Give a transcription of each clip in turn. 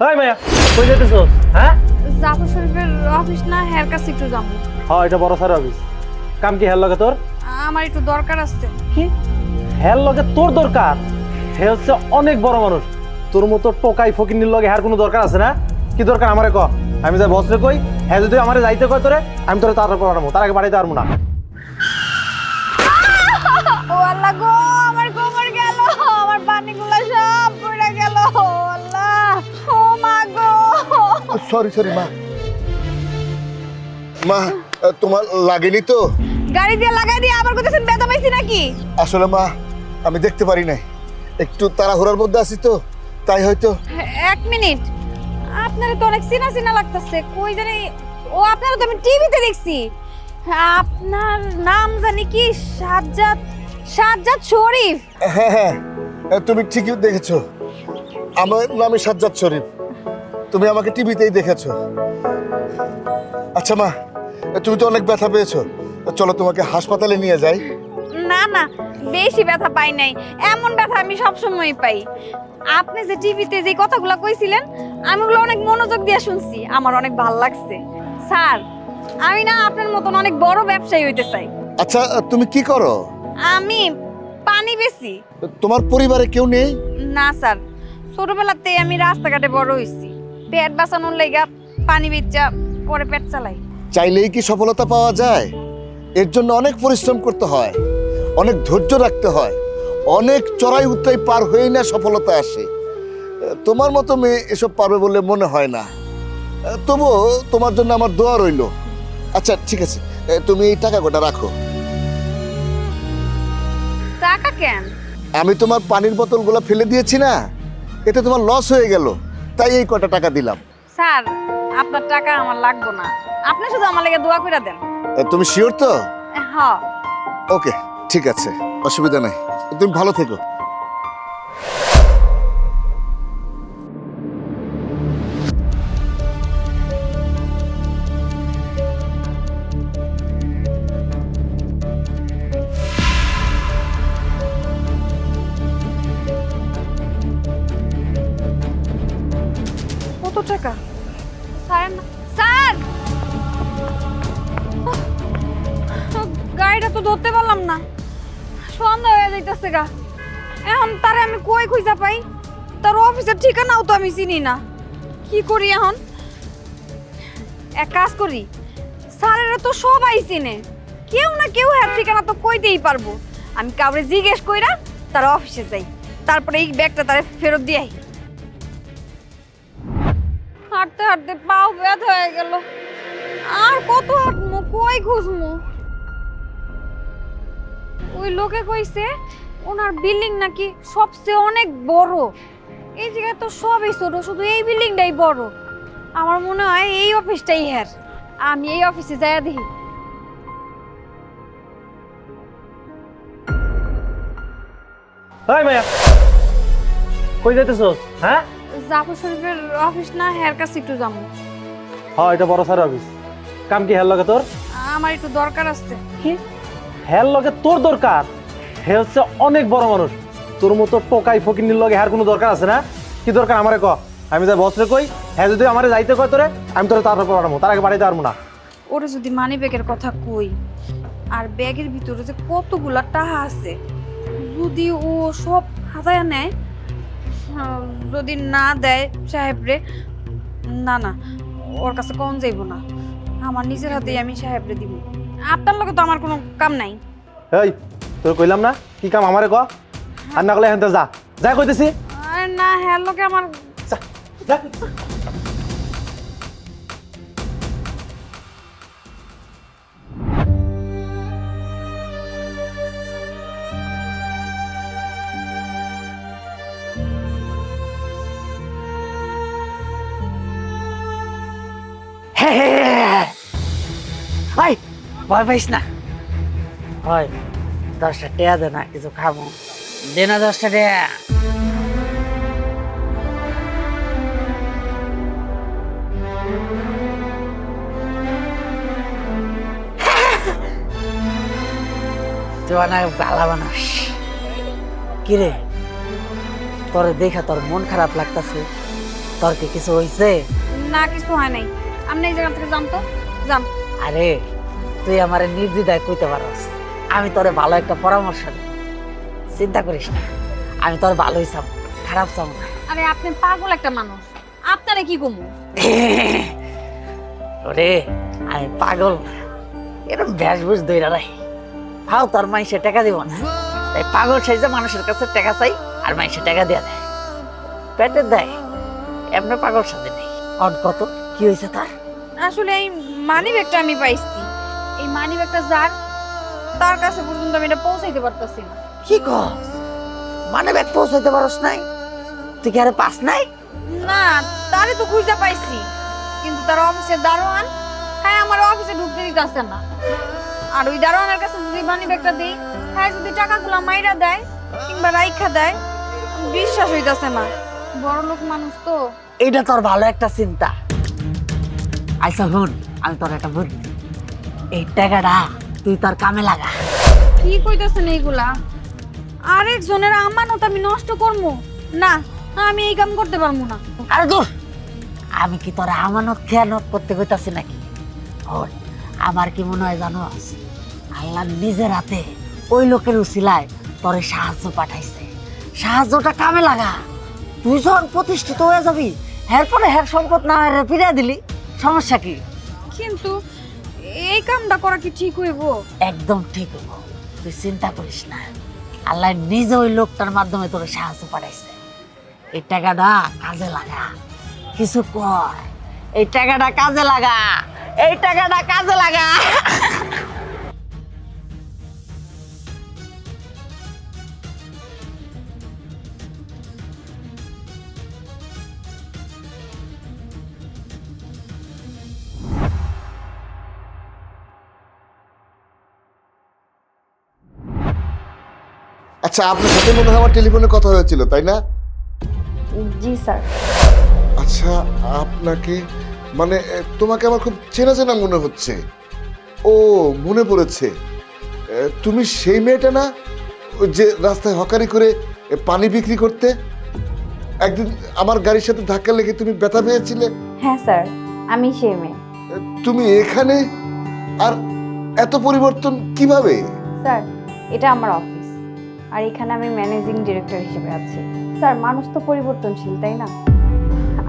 High মায়া কই যেতেছস হ্যাঁ? জাফর শরীফের অফিস না কাছে একটু যাব। হ্যাঁ এটা বড় স্যার অফিস কাম কি হেল লগে তোর? আমার একটু দরকার আছে। কি? হেল লগে তোর দরকার? হে হচ্ছে অনেক বড় মানুষ। তোর মতো টোকাই ফকিনির লগে হ্যার কোনো দরকার আছে না? কি দরকার আমারে ক? আমি যাই বসরে কই হ্যাঁ যদি আমারে যাইতে কয় তোরে আমি তোরে তার পাঠাবো তার আগে বাড়িতে পারব না। ও আল্লাহ গো! সরি সরি মা। মা তোমার লাগেনি তো? গাড়ি দিয়ে লাগাই দিয়ে আবার কোথায় ব্যথা পাইছি নাকি? আসলে মা আমি দেখতে পারি নাই। একটু তাড়াহুড়ার মধ্যে আছি তো তাই হয়তো। এক মিনিট। আপনারা তো অনেক চিনা চিনা লাগতেছে কই জানি ও আপনারা তো আমি টিভিতে দেখছি। আপনার নাম জানি কি সাজ্জাদ সাজ্জাদ শরীফ? হ্যাঁ হ্যাঁ তুমি ঠিকই দেখেছ। আমার নামে সাজ্জাদ শরীফ। তুমি আমাকে টিভিতেই দেখেছ। আচ্ছা মা তুমি তো অনেক ব্যথা পেয়েছ। চলো তোমাকে হাসপাতালে নিয়ে যাই। না না বেশি ব্যথা পাই নাই। এমন ব্যথা আমি সব সময় পাই। আপনি যে টিভিতে যে কথাগুলো কইছিলেন আমি ওগুলো অনেক মনোযোগ দিয়ে শুনছি। আমার অনেক ভালো লাগছে। স্যার আমি না আপনার মতন অনেক বড় ব্যবসায়ী হইতে চাই। আচ্ছা তুমি কি করো? আমি পানি বেশি তোমার পরিবারে কেউ নেই? না স্যার। ছোটবেলাতেই আমি রাস্তাঘাটে বড় হইছি। পেট বাঁচানোর লেগা পানি বেচা পরে পেট চালাই। চাইলেই কি সফলতা পাওয়া যায়? এর জন্য অনেক পরিশ্রম করতে হয় অনেক ধৈর্য রাখতে হয় অনেক চড়াই উত্তরাই পার হয়েই না সফলতা আসে। তোমার মতো মেয়ে এসব পারবে বলে মনে হয় না। তবুও তোমার জন্য আমার দোয়া রইল। আচ্ছা ঠিক আছে তুমি এই টাকা গোটা রাখো। টাকা কেন? আমি তোমার পানির বোতলগুলো ফেলে দিয়েছি না এতে তোমার লস হয়ে গেল। তাই এই কটা টাকা দিলাম। স্যার আপনার টাকা আমার লাগবে না। আপনি শুধু আমার লাগে দোয়া করে দেন। তুমি শিওর তো? হ্যাঁ। ওকে ঠিক আছে অসুবিধা নাই। তুমি ভালো থেকো। তো ধরতে পারলাম না। সন্ধ্যা হয়ে যাইতেছে গা। এখন তারে আমি কই খুঁজা পাই? তার অফিসের ঠিকানাও তো আমি চিনি না। কি করি এখন? এক কাজ করি, স্যারেরা তো সবাই চিনে। কেউ না কেউ হ্যাঁ ঠিকানা তো কইতেই পারব। আমি কাউরে জিজ্ঞেস কইরা তার অফিসে যাই। তারপরে এই ব্যাগটা তারে ফেরত দিয়ে আই। হাঁটতে হাঁটতে পাও ব্যথা হয়ে গেল। আর কত হাঁটমু, কই খুঁজমু? ওই লোকে কইছে ওনার বিল্ডিং নাকি সবচেয়ে অনেক বড়। এই জায়গায় তো সবই ছোট শুধু এই বিল্ডিংটাই বড়। আমার মনে হয় এই অফিসটাই হ্যার আমি এই অফিসে যাইয়া দেখি। হাই মায়া কই যেতেছস হ্যাঁ? জাফর শরীফের অফিস না হেয়ার কাছে একটু যাব। হ্যাঁ এটা বড় স্যার অফিস। কাম কি হেল লগে তোর? আমার একটু দরকার আছে। কি? হেল লগে তোর দরকার। হে হচ্ছে অনেক বড় মানুষ। তোর মতো টোকাই ফকিনির লগে হ্যার কোনো দরকার আছে না? কি দরকার আমারে ক? আমি যাই বসরে কই হ্যাঁ যদি আমারে যাইতে কয় তোরে, আমি তোরে তার পাঠাবো তার আগে বাড়িতে পারব না। ওরে যদি মানি ব্যাগের কথা কই, আর ব্যাগের ভিতরে যে কতগুলা টাকা আছে, যদি ও সব হাতায় নেয় যদি না দেয় সাহেবরে না না, ওর কাছে কম যাইব না। আমার নিজের হাতেই আমি সাহেবরে দিব। আপনার লগে তো আমার কোনো কাম নাই। এই তোর কইলাম না? কি কাম আমারে ক? আর না করলে এখান যা। যা কইতেছি। আরে না হ্যাঁ লোকে আমার যা, যা। হয় ভয় পাইস না। হয় দশটা টেয়া দে না কিছু খাব। দে না দশটা টেয়া। তুই অনেক ভালো বানাস কিরে তোরে দেখা তোর মন খারাপ লাগতাছে। তোর কি কিছু হয়েছে না কিছু হয় নাই। আপনি এই জায়গা থেকে যান তো। যান আরে তুই আমার নির্দ্বিধায় কইতে পারস। আমি তোরে ভালো একটা পরামর্শ দেব। চিন্তা করিস না আমি তোর ভালোই চাম খারাপ চাম না। আরে আপনি পাগল একটা মানুষ। আপনারে কি কমু? ওরে আমি পাগল না। এরকম ভ্যাসভুস দইরা রাখি ভাও তোর মাইসে টাকা দিব না। তাই পাগল সাইজে মানুষের কাছে টাকা চাই আর মাইসে টাকা দিয়ে দেয়। পেটে দেয় এমনি পাগল সাথে নেই। অন কত? কি হয়েছে তার? আসলে এই মানি ব্যাগটা আমি পাইছি। এই মানি ব্যাগটা যার তার কাছে পর্যন্ত আমি এটা পৌঁছাইতে পারতাছি না। কি কস? মানে ব্যাগ পৌঁছাইতে পারস নাই? তুই কি আরে পাস নাই? না তারে তো খুঁজে পাইছি কিন্তু তার অফিসের দারোয়ান হ্যাঁ আমার অফিসে ঢুকতে দিতেছে না। আর ওই দারোয়ানের কাছে যদি মানি ব্যাগটা দিই হ্যাঁ যদি টাকাগুলো মাইরা দেয় কিংবা রাইখা দেয় বিশ্বাস হইতাছে না। বড় লোক মানুষ তো। এইটা তোর ভালো একটা চিন্তা। আইসা হুন আমি তোর একটা বুদ্ধি। এই টাকাটা তুই তোর কামে লাগা। কি কইতাছেন এইগুলা? আরেকজনের আমানত আমি নষ্ট করব না আমি এই কাম করতে পারব না। আরে দূর আমি কি তোর আমানত খেয়ানত করতে কইতাছি নাকি? হন আমার কি মনে হয় জানো? আল্লাহ নিজের হাতে ওই লোকের উসিলায় তোরে সাহায্য পাঠাইছে। সাহায্যটা কামে লাগা। তুই যখন প্রতিষ্ঠিত হয়ে যাবি এরপরে হের সম্পদ না হয় ফিরে দিলি সমস্যা কি? কিন্তু এই কামটা করা কি ঠিক হইব? একদম ঠিক হইব। তুই চিন্তা করিস না। আল্লাহ নিজে ওই লোকটার মাধ্যমে তোর সাহায্য পাঠাইছে। এই টাকাটা কাজে লাগা। কিছু কর। এই টাকাটা কাজে লাগা। এই টাকাটা কাজে লাগা। আচ্ছা আপনার সাথে মনে হয় আমার টেলিফোনে কথা হয়েছিল তাই না? জি স্যার। আচ্ছা আপনাকে মানে এ, তোমাকে আমার খুব চেনা চেনা মনে হচ্ছে। ও মনে পড়েছে। এ, তুমি সেই মেয়েটা না? ওই যে রাস্তায় হকারি করে এ, পানি বিক্রি করতে? একদিন আমার গাড়ির সাথে ধাক্কা লেগে তুমি ব্যথা পেয়েছিলে? হ্যাঁ স্যার আমি সেই মেয়ে। এ, তুমি এখানে? আর এত পরিবর্তন কীভাবে? স্যার এটা আমার অফিস আর এখানে আমি ম্যানেজিং ডিরেক্টর হিসেবে আছি। স্যার মানুষ তো পরিবর্তনশীল তাই না?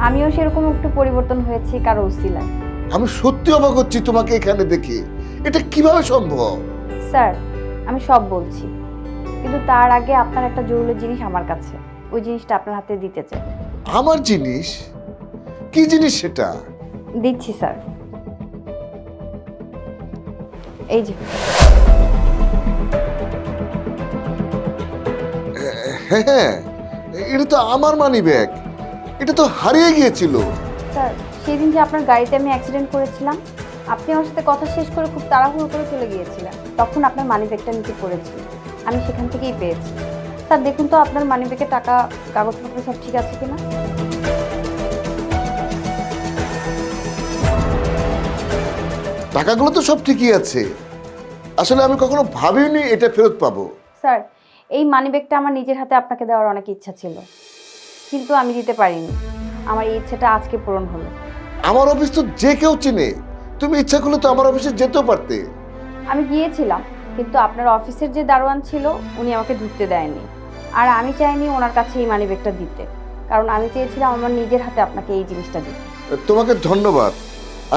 আমিও সেরকম একটু পরিবর্তন হয়েছি কারও উসিলায় আমি সত্যি অবাক হচ্ছি তোমাকে এখানে দেখে। এটা কীভাবে সম্ভব? স্যার আমি সব বলছি। কিন্তু তার আগে আপনার একটা জরুরি জিনিস আমার কাছে। ওই জিনিসটা আপনার হাতে দিতে চাই। আমার জিনিস? কি জিনিস সেটা? দিচ্ছি স্যার। এই যে। হ্যাঁ হ্যাঁ। এটা তো আমার মানি ব্যাগ এটা তো হারিয়ে গিয়েছিল। স্যার সেদিন যে আপনার গাড়িতে আমি অ্যাক্সিডেন্ট করেছিলাম আপনি আমার সাথে কথা শেষ করে খুব তাড়াহুড়ো করে চলে গিয়েছিলেন। তখন আপনার মানি ব্যাগটা নিচে পড়েছিল। আমি সেখান থেকেই পেয়েছি। স্যার দেখুন তো আপনার মানি ব্যাগে টাকা কাগজপত্র সব ঠিক আছে কিনা? টাকাগুলো তো সব ঠিকই আছে। আসলে আমি কখনো ভাবিনি এটা ফেরত পাবো। স্যার এই মানি ব্যাগটা আমার নিজের হাতে আপনাকে দেওয়ার অনেক ইচ্ছা ছিল। কিন্তু আমি দিতে পারিনি। আমার এই ইচ্ছাটা আজকে পূরণ হলো। আমার অফিস তো যে কেউ চিনে। তুমি ইচ্ছা করলে তো আমার অফিসে যেতেও পারতে। আমি গিয়েছিলাম কিন্তু আপনার অফিসের যে দারোয়ান ছিল উনি আমাকে ঢুকতে দেয়নি। আর আমি চাইনি ওনার কাছে এই মানি ব্যাগটা দিতে। কারণ আমি চেয়েছিলাম আমার নিজের হাতে আপনাকে এই জিনিসটা দিতে। তোমাকে ধন্যবাদ।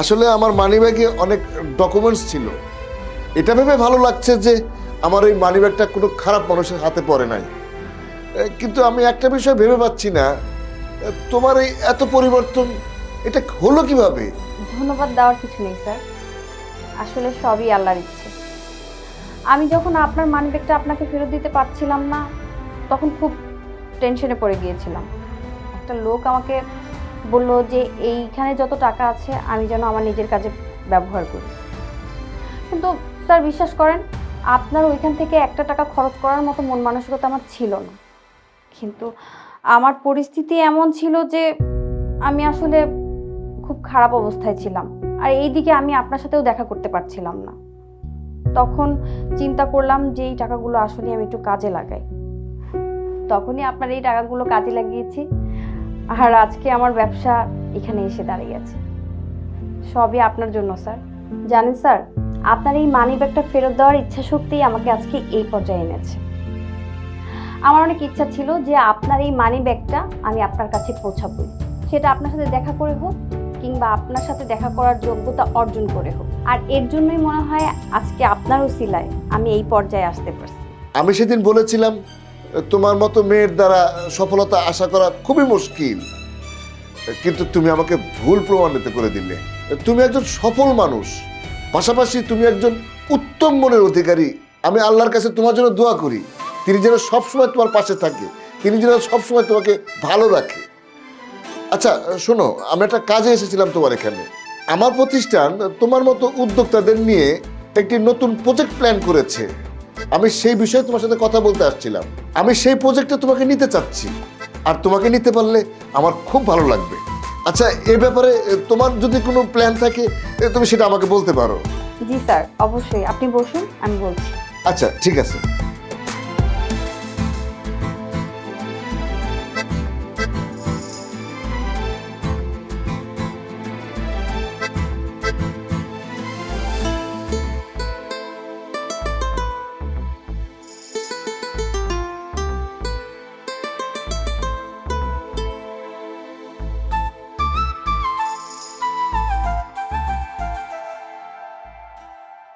আসলে আমার মানি ব্যাগে অনেক ডকুমেন্টস ছিল। এটা ভেবে ভালো লাগছে যে আমার এই মানি ব্যাগটা কোনো খারাপ মানুষের হাতে পড়ে নাই। কিন্তু আমি একটা বিষয় ভেবে পাচ্ছি না। তোমার এই এত পরিবর্তন, এটা হলো কীভাবে? ধন্যবাদ দেওয়ার কিছু নেই, স্যার। আসলে সবই আল্লাহর ইচ্ছে। আমি যখন আপনার মানি ব্যাগটা আপনাকে ফেরত দিতে পারছিলাম না, তখন খুব টেনশনে পড়ে গিয়েছিলাম। একটা লোক আমাকে বলল যে, এইখানে যত টাকা আছে, আমি যেন আমার নিজের কাজে ব্যবহার করি। কিন্তু, স্যার, বিশ্বাস করেন আপনার ওইখান থেকে একটা টাকা খরচ করার মতো মন মানসিকতা আমার ছিল না। কিন্তু আমার পরিস্থিতি এমন ছিল যে আমি আসলে খুব খারাপ অবস্থায় ছিলাম। আর এইদিকে আমি আপনার সাথেও দেখা করতে পারছিলাম না। তখন চিন্তা করলাম যে এই টাকাগুলো আসলে আমি একটু কাজে লাগাই। তখনই আপনার এই টাকাগুলো কাজে লাগিয়েছি। আর আজকে আমার ব্যবসা এখানে এসে দাঁড়িয়ে আছে। সবই আপনার জন্য, স্যার। জানেন, স্যার আপনার এই মানি ব্যাগটা ফেরত দেওয়ার ইচ্ছা শক্তিই আমাকে আজকে এই পর্যায়ে এনেছে। আমার অনেক ইচ্ছা ছিল যে আপনার এই মানি ব্যাগটা আমি আপনার কাছে পৌঁছাবই সেটা আপনার সাথে দেখা করে হোক কিংবা আপনার সাথে দেখা করার যোগ্যতা অর্জন করে হোক। আর এর জন্যই মনে হয় আজকে আপনারও সিলায় আমি এই পর্যায়ে আসতে পারছি। আমি সেদিন বলেছিলাম, তোমার মতো মেয়ের দ্বারা সফলতা আশা করা খুবই মুশকিল। কিন্তু তুমি আমাকে ভুল প্রমাণিত করে দিলে। তুমি একজন সফল মানুষ। পাশাপাশি তুমি একজন উত্তম মনের অধিকারী। আমি আল্লাহর কাছে তোমার জন্য দোয়া করি। তিনি যেন সবসময় তোমার পাশে থাকে। তিনি যেন সবসময় তোমাকে ভালো রাখে। আচ্ছা শোনো, আমি একটা কাজে এসেছিলাম তোমার এখানে। আমার প্রতিষ্ঠান তোমার মতো উদ্যোক্তাদের নিয়ে একটি নতুন প্রজেক্ট প্ল্যান করেছে। আমি সেই বিষয়ে তোমার সাথে কথা বলতে আসছিলাম। আমি সেই প্রজেক্টে তোমাকে নিতে চাচ্ছি। আর তোমাকে নিতে পারলে আমার খুব ভালো লাগবে। আচ্ছা এ ব্যাপারে তোমার যদি কোনো প্ল্যান থাকে তুমি সেটা আমাকে বলতে পারো। জি স্যার অবশ্যই। আপনি বসুন আমি বলছি। আচ্ছা ঠিক আছে।